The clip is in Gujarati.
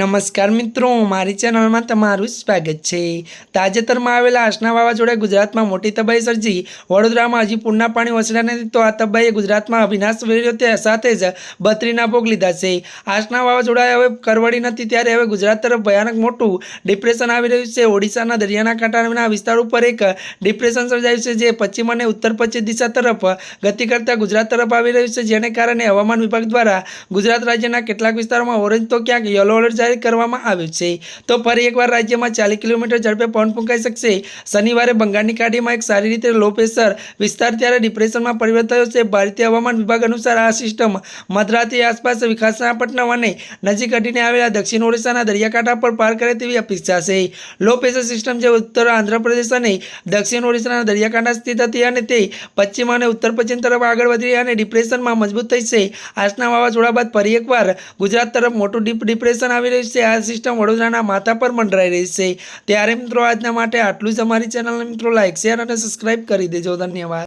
નમસ્કાર મિત્રો, મારી ચેનલમાં તમારું સ્વાગત છે. તાજેતરમાં આવેલા આસના વાવાઝોડા ગુજરાતમાં મોટી તબાહી સર્જી. વડોદરામાં હજી પૂરના પાણી ઓસર્યા નથી તો આ તબાહીએ ગુજરાતમાં અવિનાશ વેર્યો તે સાથે જ બત્રીના ભોગ લીધા છે. આસના વાવાઝોડાએ હવે કરવડી નથી ત્યારે હવે ગુજરાત તરફ ભયાનક મોટું ડિપ્રેશન આવી રહ્યું છે. ઓડિશાના દરિયાના કાંઠાના વિસ્તાર ઉપર એક ડિપ્રેશન સર્જાયું છે, જે પશ્ચિમ અને ઉત્તર પશ્ચિમ દિશા તરફ ગતિ કરતા ગુજરાત તરફ આવી રહ્યું છે. જેને કારણે હવામાન વિભાગ દ્વારા ગુજરાત રાજ્યના કેટલાક વિસ્તારોમાં ઓરેન્જ તો ક્યાંક યલો એલર્ટ જારી કરવામાં આવ્યું છે. તો ફરી એકવાર રાજ્યમાં ચાલીસ કિલોમીટર ઝડપે પવન ફૂંકાઈ શકશે. શનિવારે બંગાળની ખાડીમાં એક સારી રીતે લો પ્રેશર વિસ્તાર ત્યારે ડિપ્રેશનમાં પરિવર્ત થયો છે. ભારતીય હવામાન વિભાગ અનુસાર આ સિસ્ટમ મધરાતની આસપાસ વિકાસપટ્ટનમ અને નજીક હટીને આવેલા દક્ષિણ ઓડિશાના દરિયાકાંઠા પર પાર કરે તેવી અપેક્ષા છે. લો પ્રેશર સિસ્ટમ જે ઉત્તર આંધ્રપ્રદેશ અને દક્ષિણ ઓડિશાના દરિયાકાંઠા સ્થિત હતી અને તે પશ્ચિમ અને ઉત્તર પશ્ચિમ તરફ આગળ વધી અને ડિપ્રેશનમાં મજબૂત થઈ છે. આજના વાવાઝોડા બાદ ફરી એકવાર ગુજરાત તરફ મોટું ડીપ ડિપ્રેશન આવી રહ્યું છે. આ સિસ્ટમ વડોદરાના માથા પર મંડરાઈ રહી છે. ત્યારે મિત્રો, આજના માટે આટલું જ. અમારી ચેનલને મિત્રો લાઇક શેર અને સબસ્ક્રાઈબ કરી દેજો. ધન્યવાદ.